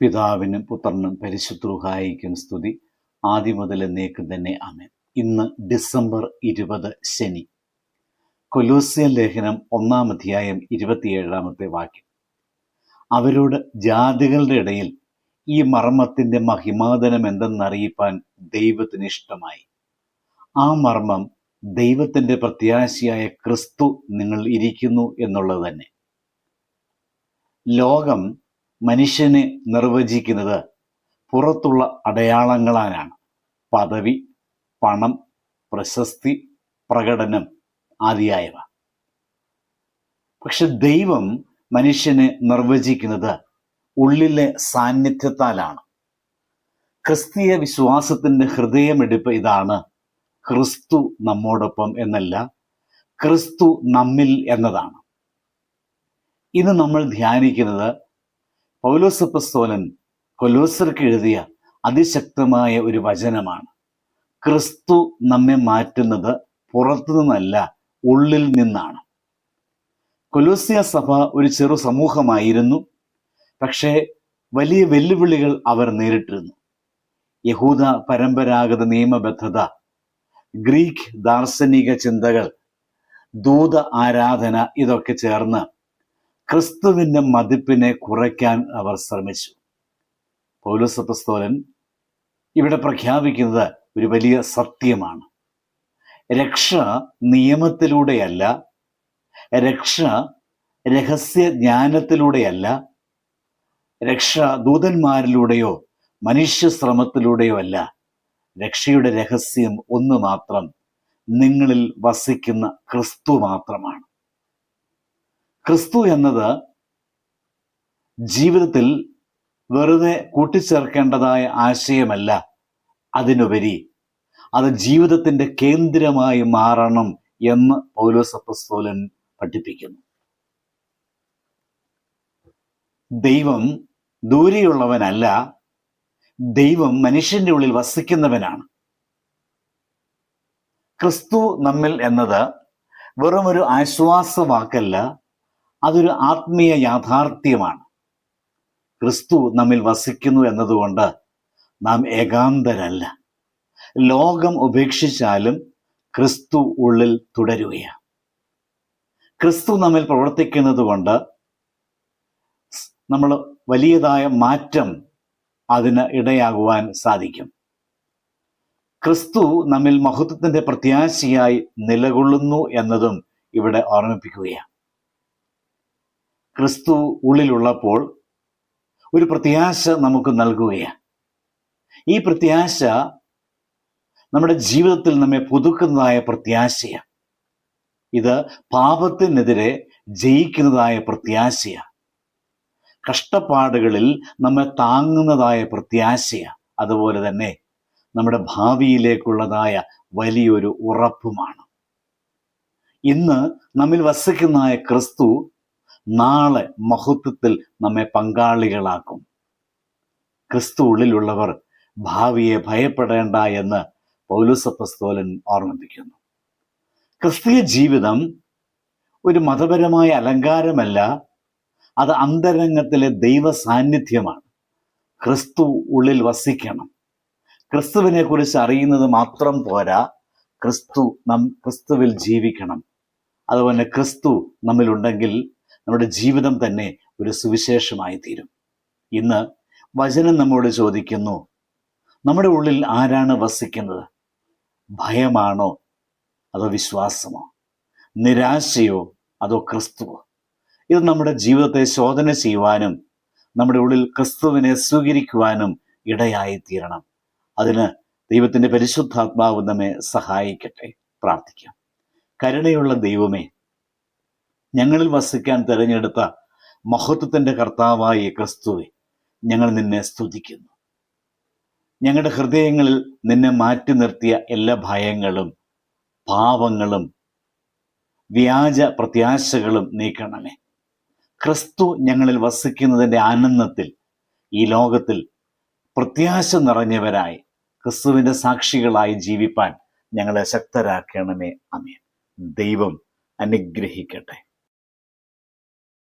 പിതാവിനും പുത്രനും പരിശുദ്ധൂഹായിക്കും സ്തുതി. ആദ്യം മുതൽ എന്നേക്കും തന്നെ ആമേൻ. ഇന്ന് ഡിസംബർ ഇരുപത് ശനി. കൊലൂസ്യൻ ലേഖനം ഒന്നാം അധ്യായം ഇരുപത്തിയേഴാമത്തെ വാക്യം. അവരോട് ജാതികളുടെ ഇടയിൽ ഈ മർമ്മത്തിന്റെ മഹിമാതനം എന്തെന്നറിയിപ്പാൻ ദൈവത്തിന് ഇഷ്ടമായി. ആ മർമ്മം ദൈവത്തിന്റെ പ്രത്യാശയായ ക്രിസ്തു നിങ്ങൾ ഇരിക്കുന്നു എന്നുള്ളത് തന്നെ. ലോകം മനുഷ്യനെ നിർവചിക്കുന്നത് പുറത്തുള്ള അടയാളങ്ങളാലാണ്. പദവി പണം പ്രശസ്തി പ്രകടനം ആദിയായവ. പക്ഷെ ദൈവം മനുഷ്യനെ നിർവചിക്കുന്നത് ഉള്ളിലെ സാന്നിധ്യത്താലാണ്. ക്രിസ്തീയ വിശ്വാസത്തിന്റെ ഹൃദയമെടുപ്പ് ഇതാണ് ക്രിസ്തു നമ്മോടൊപ്പം എന്നല്ല ക്രിസ്തു നമ്മിൽ എന്നതാണ്. ഇന്ന് നമ്മൾ ധ്യാനിക്കുന്നത് പൗലോസപ്പസ്തോലൻ കൊലോസർക്ക് എഴുതിയ അതിശക്തമായ ഒരു വചനമാണ്. ക്രിസ്തു നമ്മെ മാറ്റുന്നത് പുറത്തു നിന്നല്ല ഉള്ളിൽ നിന്നാണ്. കൊലോസിയ സഭ ഒരു ചെറു സമൂഹമായിരുന്നു. പക്ഷേ വലിയ വെല്ലുവിളികൾ അവർ നേരിട്ടിരുന്നു. യഹൂദ പരമ്പരാഗത നിയമബദ്ധത ഗ്രീക്ക് ദാർശനിക ചിന്തകൾ ദൂത ആരാധന ഇതൊക്കെ ചേർന്ന് ക്രിസ്തുവിന്റെ മതിപ്പിനെ കുറയ്ക്കാൻ അവർ ശ്രമിച്ചു. പൗലോസപ്പസ്തോലൻ ഇവിടെ പ്രഖ്യാപിക്കുന്നത് ഒരു വലിയ സത്യമാണ്. രക്ഷ നിയമത്തിലൂടെയല്ല രക്ഷ രഹസ്യ ജ്ഞാനത്തിലൂടെയല്ല രക്ഷ ദൂതന്മാരിലൂടെയോ മനുഷ്യ ശ്രമത്തിലൂടെയോ അല്ല. രക്ഷയുടെ രഹസ്യം ഒന്ന് മാത്രം നിങ്ങളിൽ വസിക്കുന്ന ക്രിസ്തു മാത്രമാണ്. ക്രിസ്തു എന്നത് ജീവിതത്തിൽ വെറുതെ കൂട്ടിച്ചേർക്കേണ്ടതായ ആശയമല്ല. അതിനുപരി അത് ജീവിതത്തിന്റെ കേന്ദ്രമായി മാറണം എന്ന് പൗലോസ് അപ്പസ്തോലൻ പഠിപ്പിക്കുന്നു. ദൈവം ദൂരെയുള്ളവനല്ല ദൈവം മനുഷ്യന്റെ ഉള്ളിൽ വസിക്കുന്നവനാണ്. ക്രിസ്തു നമ്മിൽ എന്നത് വെറുമൊരു ആശ്വാസവാക്കല്ല അതൊരു ആത്മീയ യാഥാർത്ഥ്യമാണ്. ക്രിസ്തു നമ്മിൽ വസിക്കുന്നു എന്നതുകൊണ്ട് നാം ഏകാന്തരല്ല. ലോകം ഉപേക്ഷിച്ചാലും ക്രിസ്തു ഉള്ളിൽ തുടരുകയാണ്. ക്രിസ്തു നമ്മിൽ പ്രവർത്തിക്കുന്നത് കൊണ്ട് നമ്മൾ വലിയതായ മാറ്റം അതിന് ഇടയാകുവാൻ സാധിക്കും. ക്രിസ്തു നമ്മിൽ മഹത്വത്തിന്റെ പ്രത്യാശയായി നിലകൊള്ളുന്നു എന്നതും ഇവിടെ ഓർമ്മിപ്പിക്കുകയാണ്. ക്രിസ്തു ഉള്ളിലുള്ളപ്പോൾ ഒരു പ്രത്യാശ നമുക്ക് നൽകുകയാണ്. ഈ പ്രത്യാശ നമ്മുടെ ജീവിതത്തിൽ നമ്മെ പുതുക്കുന്നതായ പ്രത്യാശയാണ്. ഇത് പാപത്തിനെതിരെ ജയിക്കുന്നതായ പ്രത്യാശയാണ്. കഷ്ടപ്പാടുകളിൽ നമ്മെ താങ്ങുന്നതായ പ്രത്യാശയാണ്. അതുപോലെ തന്നെ നമ്മുടെ ഭാവിയിലേക്കുള്ളതായ വലിയൊരു ഉറപ്പുമാണ്. ഇന്ന് നമ്മിൽ വസിക്കുന്നതായ ക്രിസ്തു നാളെ മഹത്വത്തിൽ നമ്മെ പങ്കാളികളാക്കും. ക്രിസ്തു ഉള്ളിലുള്ളവർ ഭാവിയെ ഭയപ്പെടേണ്ട എന്ന് പൗലുസപ്പസ്തോലൻ ഓർമ്മിപ്പിക്കുന്നു. ക്രിസ്തീയ ജീവിതം ഒരു മതപരമായ അലങ്കാരമല്ല അത് അന്തരംഗത്തിലെ ദൈവ സാന്നിധ്യമാണ് ക്രിസ്തു ഉള്ളിൽ വസിക്കണം. ക്രിസ്തുവിനെ കുറിച്ച് അറിയുന്നത് മാത്രം പോരാ ക്രിസ്തു നം ക്രിസ്തുവിൽ ജീവിക്കണം. അതുപോലെ ക്രിസ്തു നമ്മിലുണ്ടെങ്കിൽ നമ്മുടെ ജീവിതം തന്നെ ഒരു സുവിശേഷമായി തീരും. ഇന്ന് വചനം നമ്മോട് ചോദിക്കുന്നു നമ്മുടെ ഉള്ളിൽ ആരാണ് വസിക്കുന്നത്? ഭയമാണോ അതോ വിശ്വാസമോ? നിരാശയോ അതോ ക്രിസ്തുവോ? ഇത് നമ്മുടെ ജീവിതത്തെ ശോധന ചെയ്യുവാനും നമ്മുടെ ഉള്ളിൽ ക്രിസ്തുവിനെ സ്വീകരിക്കുവാനും ഇടയായി തീരണം അതിന് ദൈവത്തിന്റെ പരിശുദ്ധാത്മാവ് നമ്മെ സഹായിക്കട്ടെ. പ്രാർത്ഥിക്കാം. കരുണയുള്ള ദൈവമേ ഞങ്ങളിൽ വസിക്കാൻ തിരഞ്ഞെടുത്ത മഹത്വത്തിന്റെ കർത്താവായ ക്രിസ്തുവെ ഞങ്ങൾ നിന്നെ സ്തുതിക്കുന്നു. ഞങ്ങളുടെ ഹൃദയങ്ങളിൽ നിന്നെ മാറ്റി നിർത്തിയ എല്ലാ ഭയങ്ങളും പാവങ്ങളും വ്യാജ പ്രത്യാശകളും നീക്കണമേ. ക്രിസ്തു ഞങ്ങളിൽ വസിക്കുന്നതിന്റെ ആനന്ദത്തിൽ ഈ ലോകത്തിൽ പ്രത്യാശ നിറഞ്ഞവരായി ക്രിസ്തുവിന്റെ സാക്ഷികളായി ജീവിപ്പാൻ ഞങ്ങളെ ശക്തരാക്കണമേ. അമേ ദൈവം അനുഗ്രഹിക്കട്ടെ.